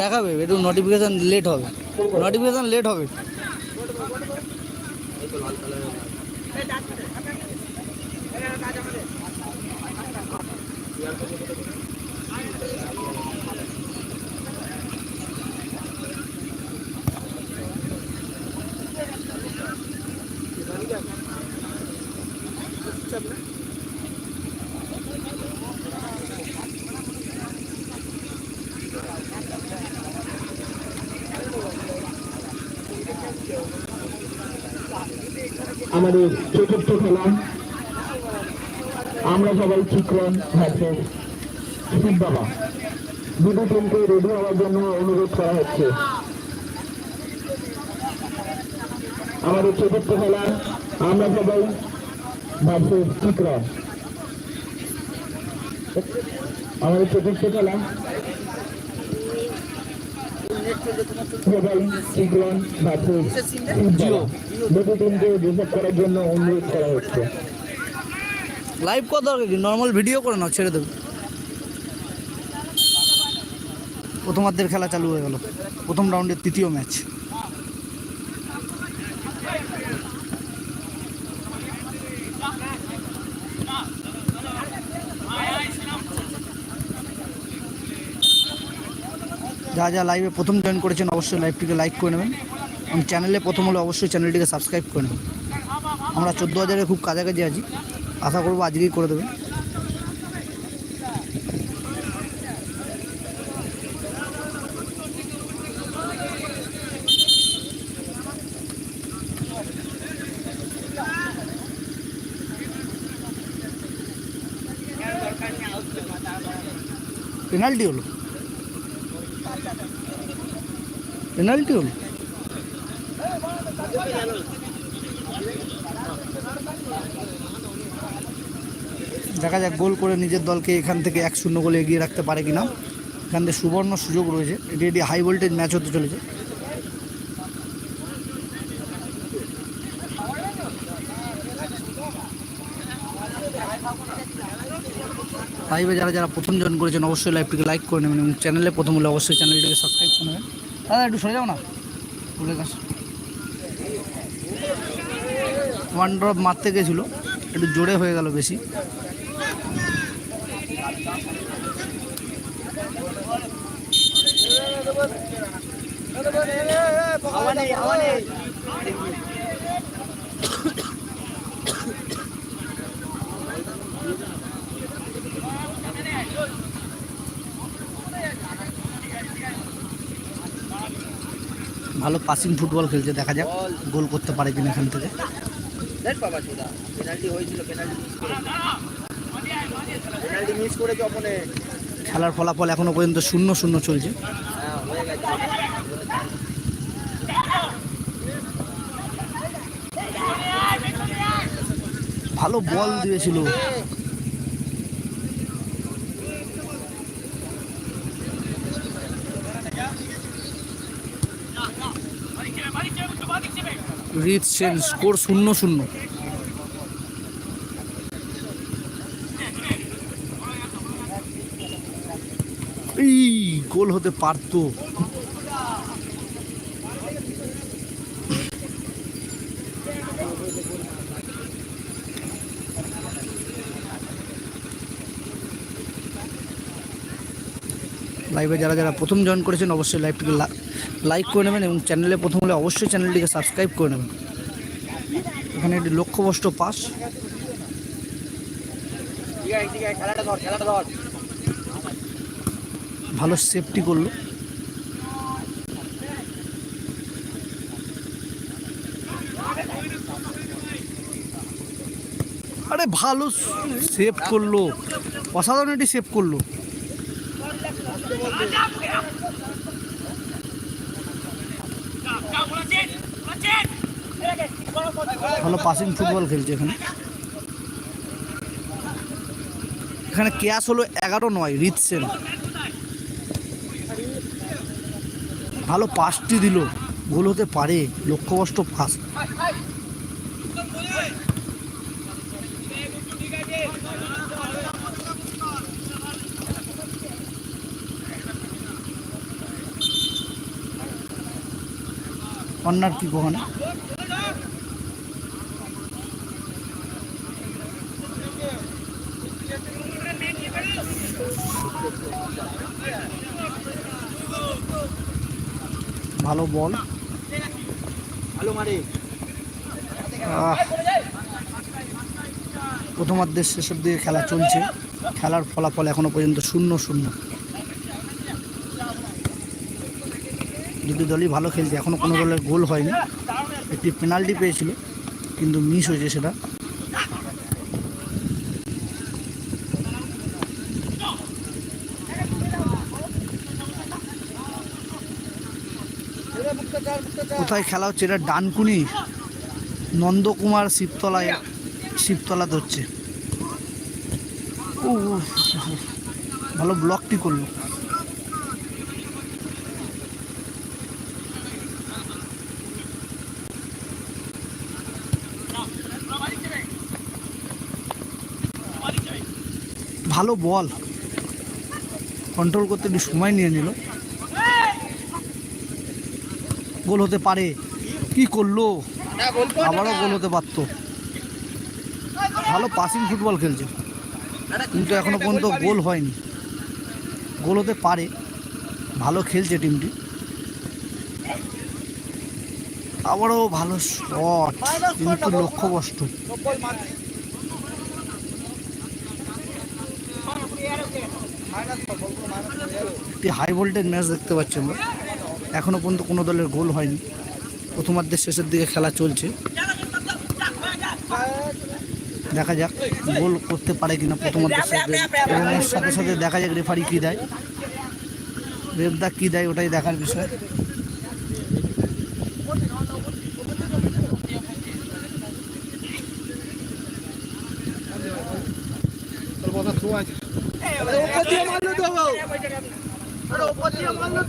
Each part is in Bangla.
দেখাবে একটু নোটিফিকেশান লেট হবে। নোটিফিকেশান লেট হবে। আমাদের চতুর্থ খেলা। আমরা সবাই চিক্রন ভার্সেস শিব বাবা। দুটো টিমকে রেডি হওয়ার জন্য অনুরোধ করা হচ্ছে। আমাদের চতুর্থ খেলা, আমরা সবাই ভার্সেস চিক্রন আমাদের চতুর্থ খেলা সবাই চিক্রন বা দুটো রিজার্ভ করার জন্য অনুরোধ করা হচ্ছে। লাইভ কত দরকার কি? নর্মাল ভিডিও করে নাও, ছেড়ে দেবে। প্রথমার্ধের খেলা চালু হয়ে গেল। প্রথম রাউন্ডের তৃতীয় ম্যাচ যা যা লাইভে প্রথম জয়েন করেছেন, অবশ্যই লাইভটিকে লাইক করে নেবেন। এবং চ্যানেলে প্রথম হলে অবশ্যই চ্যানেলটিকে সাবস্ক্রাইব করে নেবেন। আমরা চোদ্দ হাজারে খুব কাছাকাছি আছি। আশা করব আজকেই করে দেবেন। পেনাল্টি হলো। পেনাল্টি হলো দেখা যাক গোল করে নিজের দলকে এখান থেকে এক শূন্য গোলে এগিয়ে রাখতে পারে কিনা। এখান থেকে সুবর্ণ সুযোগ রয়েছে। এটি এটি হাই ভোল্টেজ ম্যাচ হতে চলেছে। লাইভে যারা যারা প্রথম জয়েন করেছেন, অবশ্যই লাইভটিকে লাইক করে নেবেন এবং চ্যানেলে প্রথম হলে অবশ্যই চ্যানেলটিকে সাবস্ক্রাইব করে নেবেন। দাদা, একটু সরে যাও না। বলে গাছ ওয়ান ড্রপ মারতে গেছিল। একটু জোরে হয়ে গেল বেশি। ভালো পাসিং ফুটবল খেলছে দেখা যাক গোল করতে পারে কিনা এখান থেকে। খেলার ফলাফল এখনও পর্যন্ত শূন্য শূন্য চলছে। হ্যাঁ ভালো বল দিয়েছিল। রিত সেন, স্কোর শূন্য শূন্য। এই গোল হতে পারতো। লাইভে যারা যারা প্রথম জয়েন করেছেন, অবশ্যই লাইভটিকে লাইক করে নেবেন এবং চ্যানেলে প্রথম হলে অবশ্যই চ্যানেলটিকে সাবস্ক্রাইব করে নেবেন। এখানে একটি লক্ষ্যবষ্ট পাস ভালো সেফটি করল। আরে ভালো সেভ করল। অসাধারণ এটি সেভ করল। ভালো পাসিং ফুটবল খেলছে এখানে। এখানে ক্যাশ হলো এগারো নয় রিত সেন। ভালো পাসটি দিল, গোল হতে পারে লক্ষ্যবষ্ট পাস কর্নার কি কখন বল। প্রথমার্ধের শেষের দিকে খেলা চলছে। খেলার ফলাফল এখনও পর্যন্ত শূন্য শূন্য। দুটি দলই ভালো খেলছে, এখনও কোনো দলের গোল হয়নি। একটি পেনাল্টি পেয়েছিল, কিন্তু মিস হয়েছে সেটা। কোথায় খেলা হচ্ছে? এটা ডানকুনি নন্দকুমার শিবতলায় ও ও, ও, ভালো ব্লকটি করল। ভালো বল কন্ট্রোল করতে একটু সময় নিয়ে নিল। গোল হতে পারে? কি করল? কর আবারও গোল হতে পারতো ভালো পাসিং ফুটবল খেলছে। কিন্তু এখনও পর্যন্ত গোল হয়নি। গোল হতে পারে। ভালো খেলছে টিমটি আবারও ভালো শট কিন্তু লক্ষ্যবস্তু একটি হাই ভোল্টেজ ম্যাচ দেখতে পাচ্ছি আমরা। এখনও পর্যন্ত কোনো দলের গোল হয়নি। প্রথমার্ধের শেষের দিকে খেলা চলছে। দেখা যাক গোল করতে পারে কিনা প্রথমার্ধের শেষে এবং এর সাথে সাথে দেখা যাক রেফারি কী দেয়। রেফদা কী দেয় ওটাই দেখার বিষয়। উপর দিয়ে মারলো তো উপর দিয়ে মারলো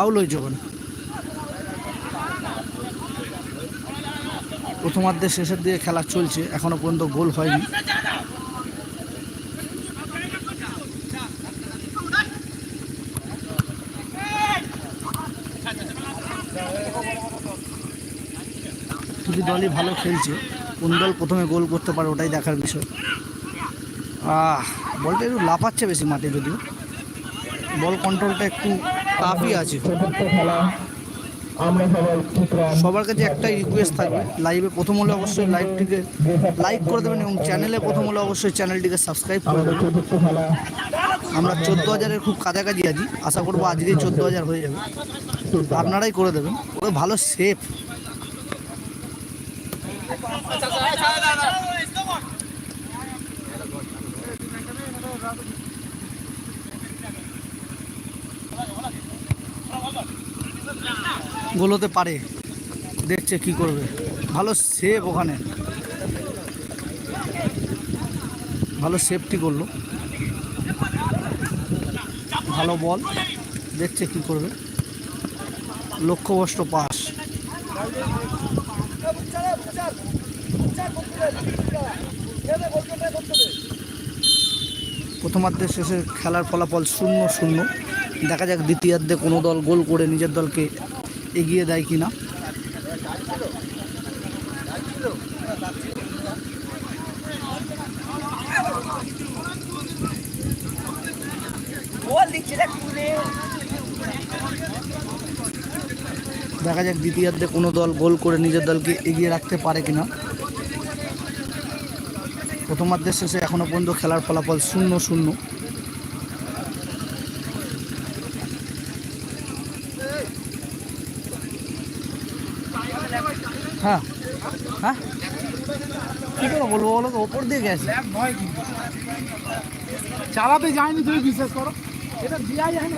ফাউল হয়েছে ওখানে প্রথমার্ধে শেষের দিকে খেলা চলছে, এখনও পর্যন্ত গোল হয়নি। দুটি দলই ভালো খেলছে, কোন দল প্রথমে গোল করতে পারে ওটাই দেখার বিষয়। আহ, বলটা একটু লাফাচ্ছে বেশি মাঠে যদিও। বল কন্ট্রোলটা একটু টাফই আছে। সবার কাছে একটাই রিকোয়েস্ট থাকবে। লাইভে প্রথম হলে অবশ্যই লাইভটিকে লাইক করে দেবেন এবং চ্যানেলে প্রথম হলে অবশ্যই চ্যানেলটিকে সাবস্ক্রাইব করে দেবেন। আমরা চোদ্দ হাজারের খুব কাছাকাছি আছি। আশা করব আজকে চোদ্দ হাজার হয়ে যাবে। আপনারাই করে দেবেন। ওরা ভালো সেফ গোল হতে পারে। দেখছে কি করবে। ভালো সেফ ওখানে। ভালো সেফটি করল। ভালো বল দেখছে কি করবে। লক্ষ্যবষ্ট পাস প্রথমার্ধে শেষে খেলার ফলাফল শূন্য শূন্য। দেখা যাক দ্বিতীয়ার্ধে কোনো দল গোল করে নিজের দলকে এগিয়ে দেয় গোল দিচ্ছে দেখ যাক দ্বিতীয়ার্ধে কোনো দল গোল করে নিজের দলকে এগিয়ে রাখতে পারে কিনা। প্রথমার্ধের শেষে এখনও পর্যন্ত খেলার ফলাফল শূন্য শূন্য হ্যাঁ হ্যাঁ কী করে বলব ওপর দিয়ে গেছে। চালাতে যায়নি তুমি বিশ্বাস করো? এটা দেওয়া যায় না।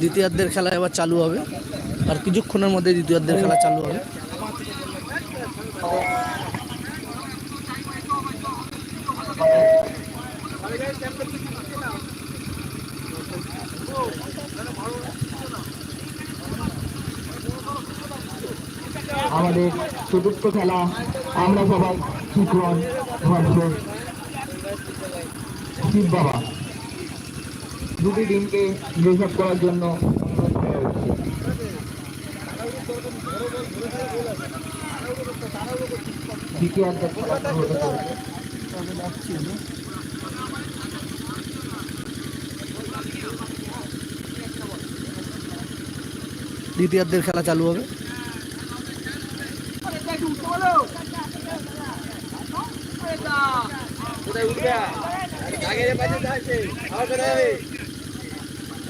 দ্বিতীয়ার্ধের খেলা এবার চালু হবে। আর কিছুক্ষণের মধ্যে দ্বিতীয়ার্ধের খেলা চালু হবে। আমাদের চতুর্থ খেলা। আমরা সবাই শিখন ভার্সেস শিব বাবা। দুটি টিমকে রিজার্ভ করার জন্য। দ্বিতীয়ার্ধের খেলা চালু হবে। কোথায় উঠবে? পাশে যাচ্ছে আবার করে যাবে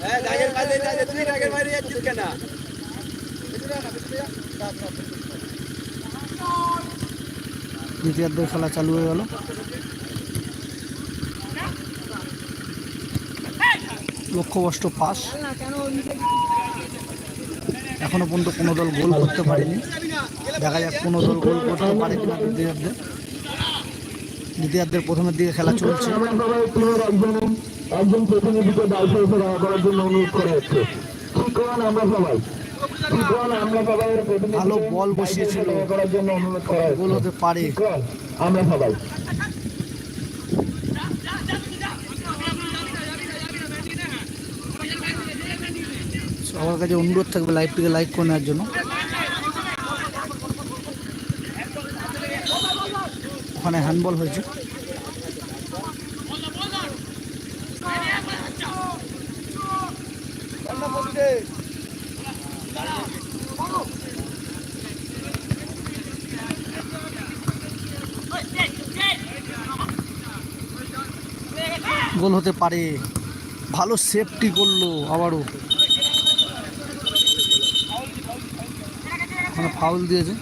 হ্যাঁ পাশে যাচ্ছে তুই বাইরে যাচ্ছিস কেন? খেলা চালু হয়ে গেল। লক্ষ্যবষ্ট পাস। এখনও পর্যন্ত কোনো দল গোল করতে পারেনি। দেখা যাক কোনো দল গোল করতে পারে কিনা দ্বিতীয়ার্ধে। দ্বিতীয়ার্ধের প্রথমের দিকে খেলা চলছে। আমরা একজন প্রতিনিধিকে দায়িত্ব করার জন্য অনুরোধ করা হচ্ছে। আমরা সবাই ভালো বল বসিয়েছিল। করার জন্য অনুরোধ করা গোল হতে পারে। আমরা সবাই। সবার কাছে অনুরোধ থাকবে লাইভটিকে লাইক করে নেওয়ার জন্য। ওখানে হ্যান্ডবল হয়েছে। গোল হতে পারে। ভালো সেফটি করল আবারও। ফাউল দিয়েছে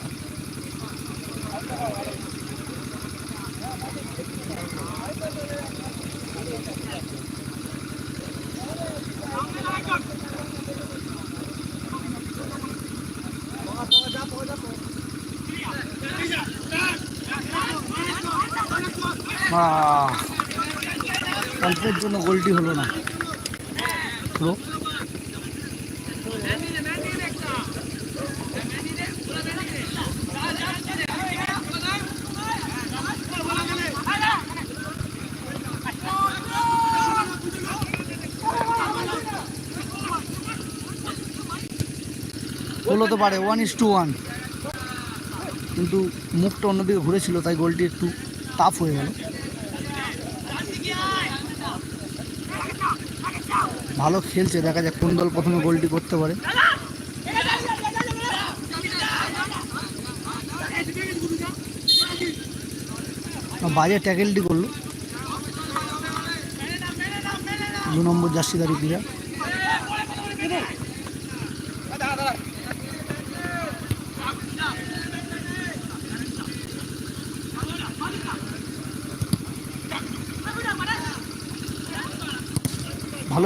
আহ, অল্পের জন্য গোলটি হলো না পুরো গোল হতে পারে ওয়ান ইস টু ওয়ান কিন্তু মুখটা অন্যদিকে ঘুরেছিল, তাই গোলটি একটু টাফ হয়ে গেল। ভালো খেলছে, দেখা যাক কোন দল প্রথমে গোলটি করতে পারে। বাজে ট্যাকেলটি করল। দু নম্বর জার্সিদারি প্লেয়ার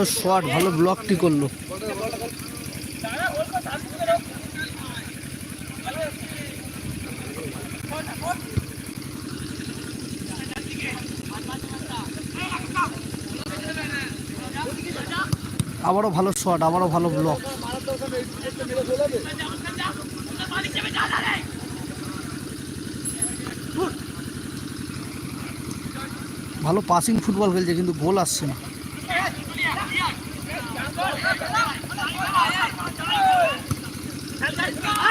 ভালো শট, ভালো ব্লকটি করল। আবারও ভালো শট, আবারও ভালো ব্লক ভালো পাসিং ফুটবল খেলছে, কিন্তু গোল আসছে না। আহ,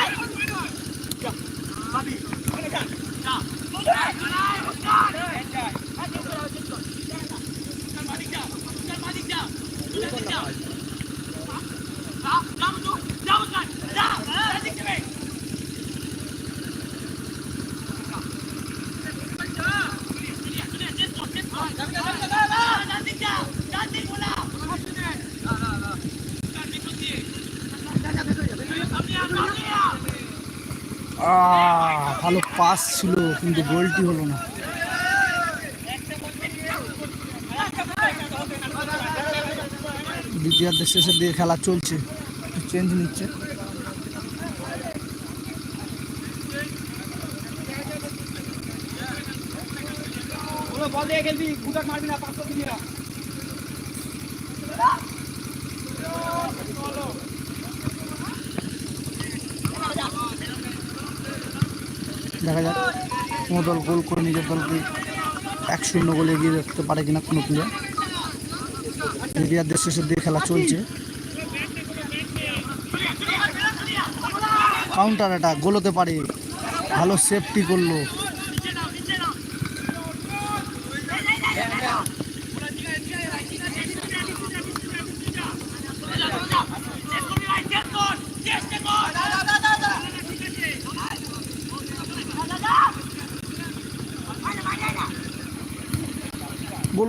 ভালো পাস ছিল, কিন্তু গোলটি হলো না। দ্বিতীয়ার্ধের শেষের দিকে খেলা চলছে চেঞ্জ নিচ্ছে। বল দিয়ে খেলবি গুটাক মারবি না পাঁচশো দেখা যাক। কোনো দল গোল করে নিজের দলকে এক শূন্য গোলে এগিয়ে রাখতে পারে কিনা কোনো প্লেয়ার দেশ শেষের দিয়ে খেলা চলছে। কাউন্টার এটা গোল হতে পারে। ভালো সেফটি করল।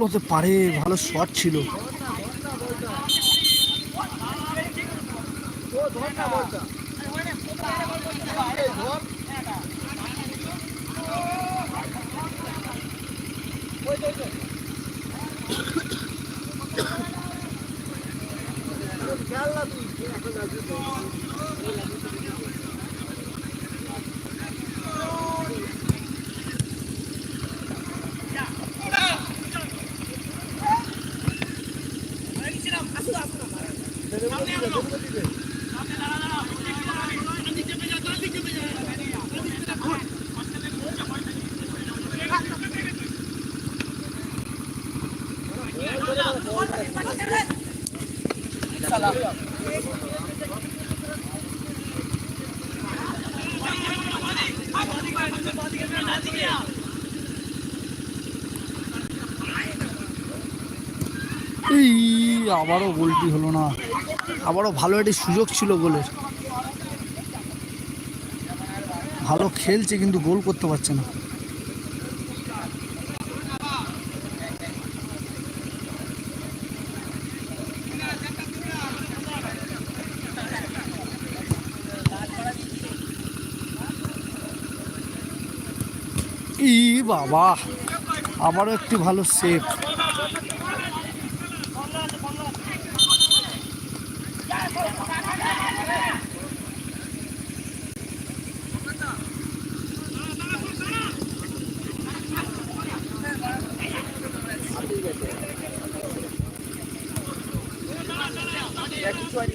গোল হতে পারে ভালো শট ছিল। এই, আবারও গোলটি হলো না। আবারও ভালো একটি সুযোগ ছিল গোলের। ভালো খেলছে কিন্তু গোল করতে পারছে না। বাবা আবারও একটি ভালো সেফ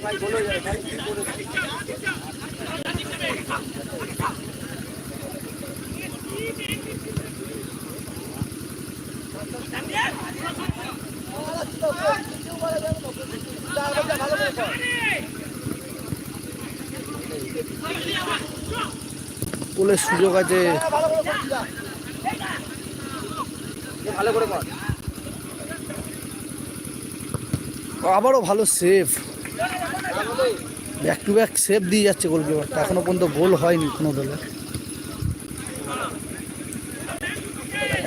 ভাই বলে সেভ গোলের সুযোগ আছে। করে আবারও ভালো save back to back save দিয়ে যাচ্ছে গোলকিপারটা এখনও পর্যন্ত গোল হয়নি কোনো দলে।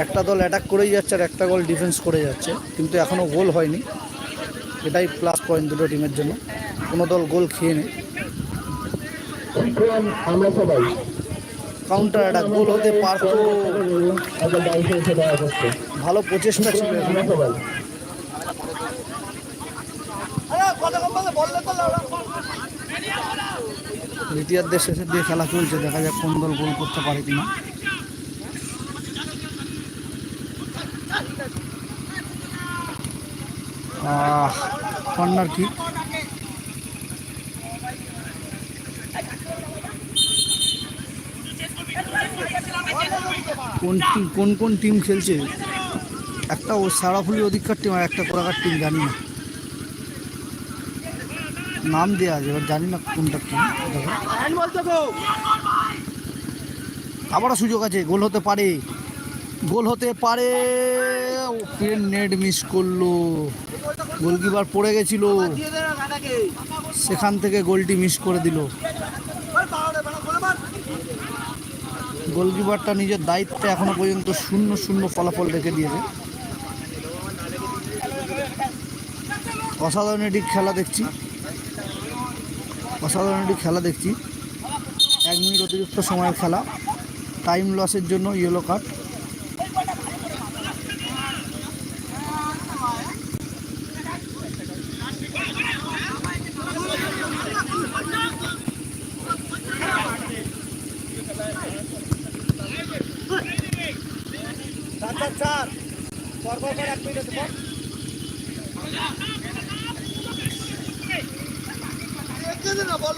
একটা দল অ্যাটাক করেই যাচ্ছে আর একটা গোল ডিফেন্স করে যাচ্ছে। কিন্তু এখনও গোল হয়নি। এটাই প্লাস পয়েন্ট দুটো টিমের জন্য। কোনো দল গোল খেয়ে নেই। আমরা সবাই কাউন্টার অ্যাটাক গোল হতে পারতো। একটা ভালো প্রচেষ্টা ছিল। দ্বিতীয়ার্ধের শেষের দিয়ে খেলা চলছে, দেখা যাক কোন দল গোল করতে পারে কিনা। কর্নার কি? কোন টিম কোন কোন টিম খেলছে? একটা ও সারাফুলি অধিকার টিম আর একটা কোলাকার টিম জানি না। নাম দেওয়া আছে, এবার জানি না কোনটা টিম আবারও সুযোগ আছে, গোল হতে পারে। গোল হতে পারে পেন নেট মিস করল। গোলকিপার পড়ে গেছিল। সেখান থেকে গোলটি মিস করে দিল। গোলকিপারটা নিজের দায়িত্বে এখনও পর্যন্ত শূন্য শূন্য ফলাফল রেখে দিয়েছে। অসাধারণ একটি খেলা দেখছি। অসাধারণ একটি খেলা দেখছি। এক মিনিট অতিরিক্ত সময়ের খেলা। টাইম লসের জন্য ইয়েলো কার্ড চার চার চার পর পর পর এক মিনিট আছে পর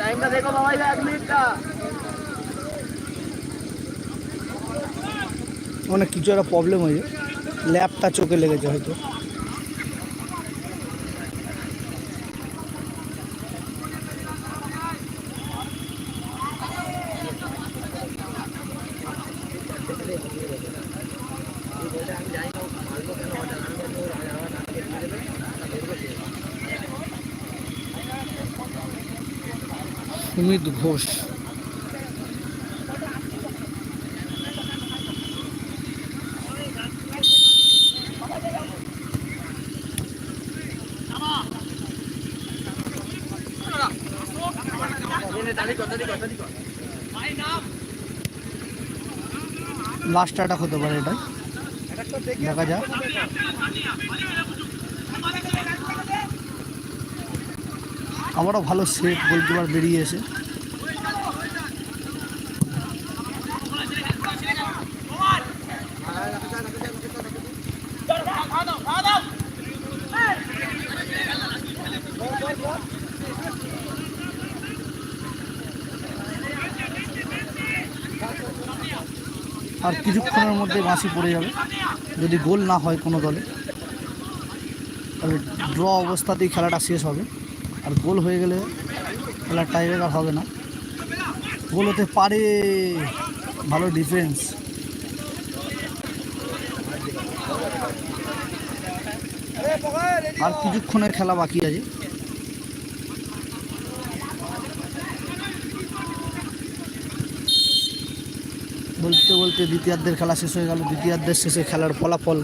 টাইমটা দেখো বাবা এক মিনিটটা অনেক কিছু একটা প্রবলেম হয়েছে। ল্যাপটা চোখে লেগেছে হয়তো। সুমিত ঘোষ। লাস্ট অ্যাটাক হতে পারে এটাই। দেখা যাক। আমারও ভালো সেট গোলকিপার বেরিয়ে এসে আর কিছুক্ষণের মধ্যে বাঁশি পড়ে যাবে। যদি গোল না হয় কোনো দলে তবে ড্র অবস্থাতেই খেলাটা শেষ হবে। আর গোল হয়ে গেলে খেলার টাইব্রেকার হবে না। গোল হতে পারে, ভালো ডিফেন্স আর কিছুক্ষণের খেলা বাকি আছে। বলতে দ্বিতীয়ার্ধের খেলা শেষ হয়ে গেল, দ্বিতীয়ার্ধের শেষে খেলার ফলাফল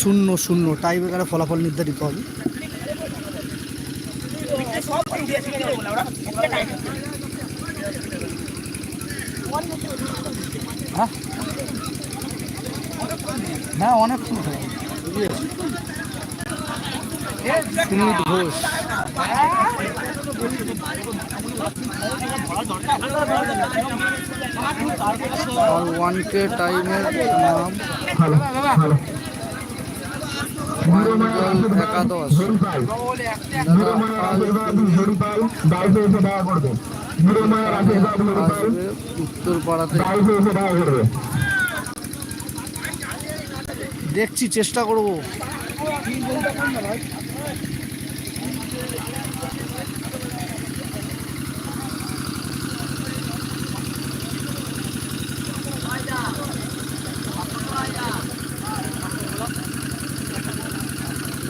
শূন্য শূন্য টাইব্রেকারের ফলাফল নির্ধারিত হবে। হ্যাঁ? হ্যাঁ? সুমিত ঘোষ। আর ওয়ান কে টাইমের নাম একাদশ। নিরমায়ের আশীর্বাদ হরিপাল দায়িত্বে এসে দেখা করবে নিরমায়ের আশীর্বাদ হরিপাল আসবে উত্তর পাড়াতে দায়িত্বে এসে দেখা করবে দেখছি চেষ্টা করব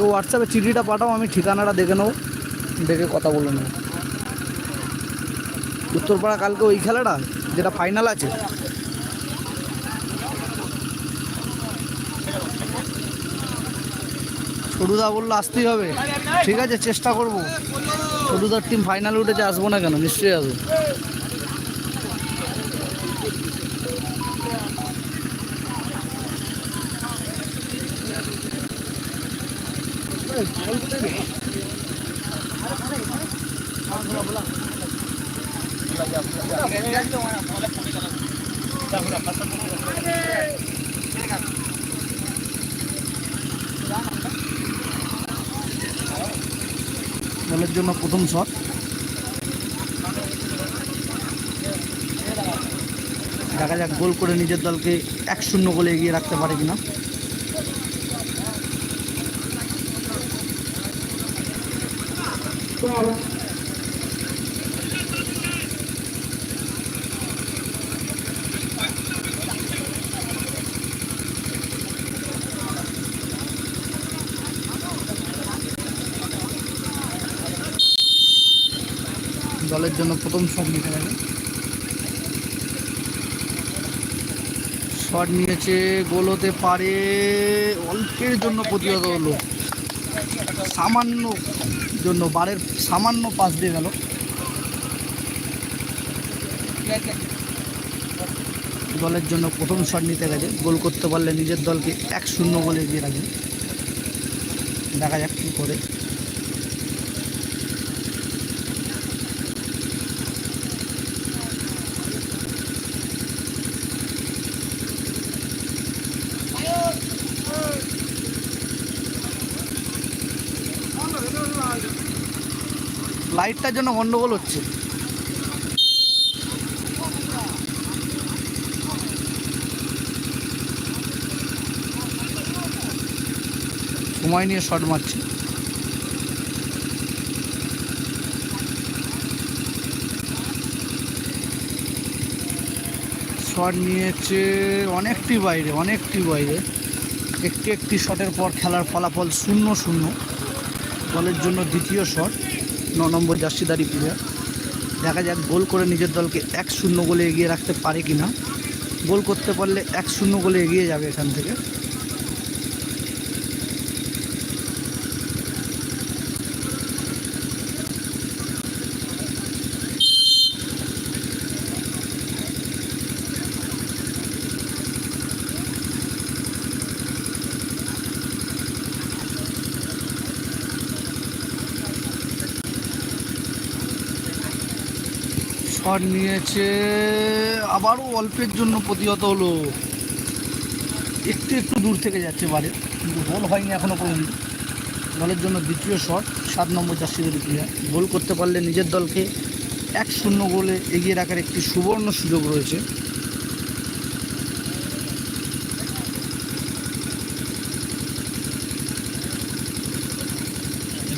তো হোয়াটসঅ্যাপে চিঠিটা পাঠাও, আমি ঠিকানাটা দেখে নেব। দেখে কথা বলে নেব। উত্তরপাড়া কালকে ওই খেলাটা, যেটা ফাইনাল আছে? সরুদা বলল, আসতেই হবে। ঠিক আছে, চেষ্টা করব। সরুদার টিম ফাইনাল উঠেছে, আসব না কেন? নিশ্চয়ই আসব। দলের জন্য প্রথম শট। দেখা যাক গোল করে নিজের দলকে এক শূন্য গোলে এগিয়ে রাখতে পারে কিনা। দলের জন্য প্রথম শট নিতে হবে। শট নিয়েছে, গোল হতে পারে, অল্পের জন্য প্রতিহত হলো। সামান্য জন্য, বারের সামান্য পাশ দিয়ে গেল। দলের জন্য প্রথম শট নিতে গেছে। গোল করতে পারলে নিজের দলকে এক শূন্য গোলে এগিয়ে রাখবে। দেখা যাক কী করে। লাইটটার জন্য গন্ডগোল হচ্ছে। সময় নিয়ে শট মারছে। শট নিয়েছে অনেকটি বাইরে অনেকটি বাইরে। একটি একটি শটের পর খেলার ফলাফল শূন্য শূন্য। দলের জন্য দ্বিতীয় শট। ন নম্বর জার্সিদারি প্লেয়ার দেখা যাক গোল করে নিজের দলকে এক শূন্য গোলে এগিয়ে রাখতে পারে কি না গোল করতে পারলে এক শূন্য গোলে এগিয়ে যাবে এখান থেকে। শট নিয়েছে। আবারও অল্পের জন্য প্রতিহত হলো। একটু একটু দূর থেকে যাচ্ছে বারে কিন্তু গোল হয়নি এখনও পর্যন্ত। দলের জন্য দ্বিতীয় শট, সাত নম্বর জার্সিদের প্লেয়ার গোল করতে পারলে নিজের দলকে এক শূন্য গোলে এগিয়ে রাখার একটি সুবর্ণ সুযোগ রয়েছে।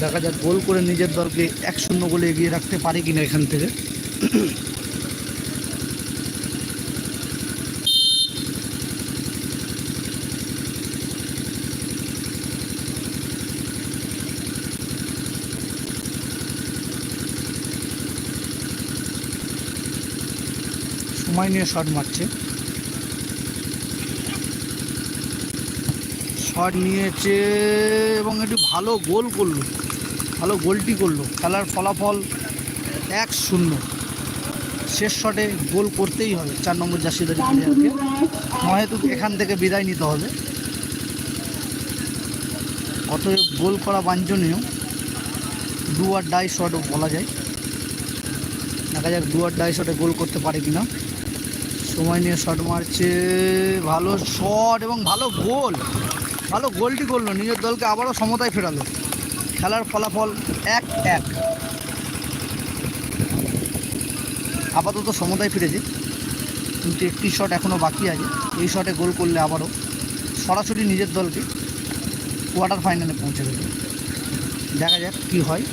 দেখা যাক গোল করে নিজের দলকে এক শূন্য গোলে এগিয়ে রাখতে পারে কিনা এখান থেকে। সময় নিয়ে শট মারছে। শট নিয়েছে এবং একটু ভালো গোল করল। ভালো গোলটি করল। খেলার ফলাফল এক শূন্য। শেষ শটে গোল করতেই হবে, চার নম্বর জার্সিদারি প্লেয়ারকে। নহেতু এখান থেকে বিদায় নিতে হবে। অতএব গোল করা বাঞ্ছনীয়। দু আর ডাই শটও বলা যায়। দেখা যাক দু আর ডাই শটে গোল করতে পারে কিনা। সময় নিয়ে শট মারছে, ভালো শট এবং ভালো গোল। ভালো গোলটি করল, নিজের দলকে আবারও সমতায় ফেরালো। খেলার ফলাফল এক এক। আপাতত সমতায় ফিরেছে, কিন্তু একটি শট এখনও বাকি আছে। এই শটে গোল করলে আবারও সরাসরি নিজের দলকে কোয়ার্টার ফাইনালে পৌঁছে দেবে। দেখা যাক কী হয়।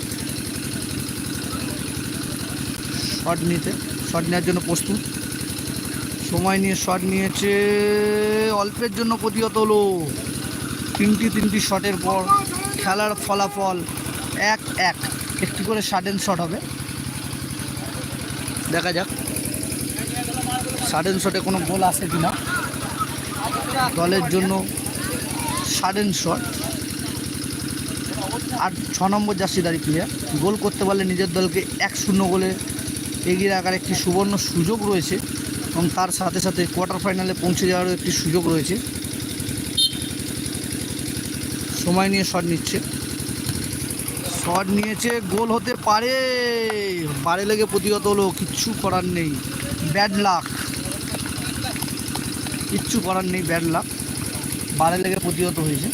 শট নিতে শট নেওয়ার জন্য প্রস্তুত। সময় নিয়ে শট নিয়েছে, অল্পের জন্য প্রতিহত হলো। তিনটি তিনটি শটের পর খেলার ফলাফল এক এক। একটি করে সাডেন শট হবে। দেখা যাক। সাডেন শটে কোনো গোল আসে কি না দলের জন্য সাডেন শট আর ছ নম্বর জার্সিদারি প্লেয়ার গোল করতে পারলে নিজের দলকে এক শূন্য গোলে এগিয়ে রাখার একটি সুবর্ণ সুযোগ রয়েছে এবং তার সাথে সাথে কোয়ার্টার ফাইনালে পৌঁছে যাওয়ারও একটি সুযোগ রয়েছে। সময় নিয়ে শট নিচ্ছে। শট নিয়েছে, গোল হতে পারে। বারে লেগে প্রতিহত হলো, কিচ্ছু করার নেই। Bad luck. কিচ্ছু করার নেই, ব্যাড লাক। বারে লেগে প্রতিহত হয়েছে।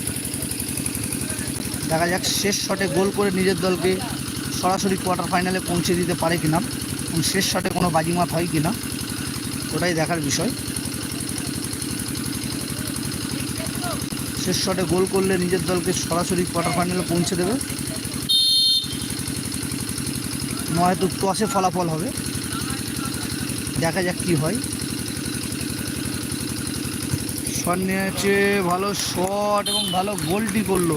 দেখা যাক, শেষ শটে গোল করে নিজের দলকে সরাসরি কোয়ার্টার ফাইনালে পৌঁছে দিতে পারে কিনা, এবং শেষ শটে কোনো বাজিমাত হয় কিনা, ওটাই দেখার বিষয়। শেষ শটে গোল করলে নিজের দলকে সরাসরি কোয়ার্টার ফাইনালে পৌঁছে দেবে। নয়তো টসে ফলাফল হবে। দেখা যাক কি হয়। শট নিয়েছে ভালো শট এবং ভালো গোলটি করল।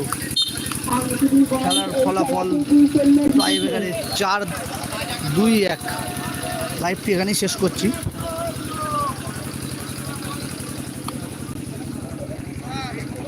খেলার ফলাফল লাইভ এখানে চার দুই এক। লাইভটি এখানেই শেষ করছি।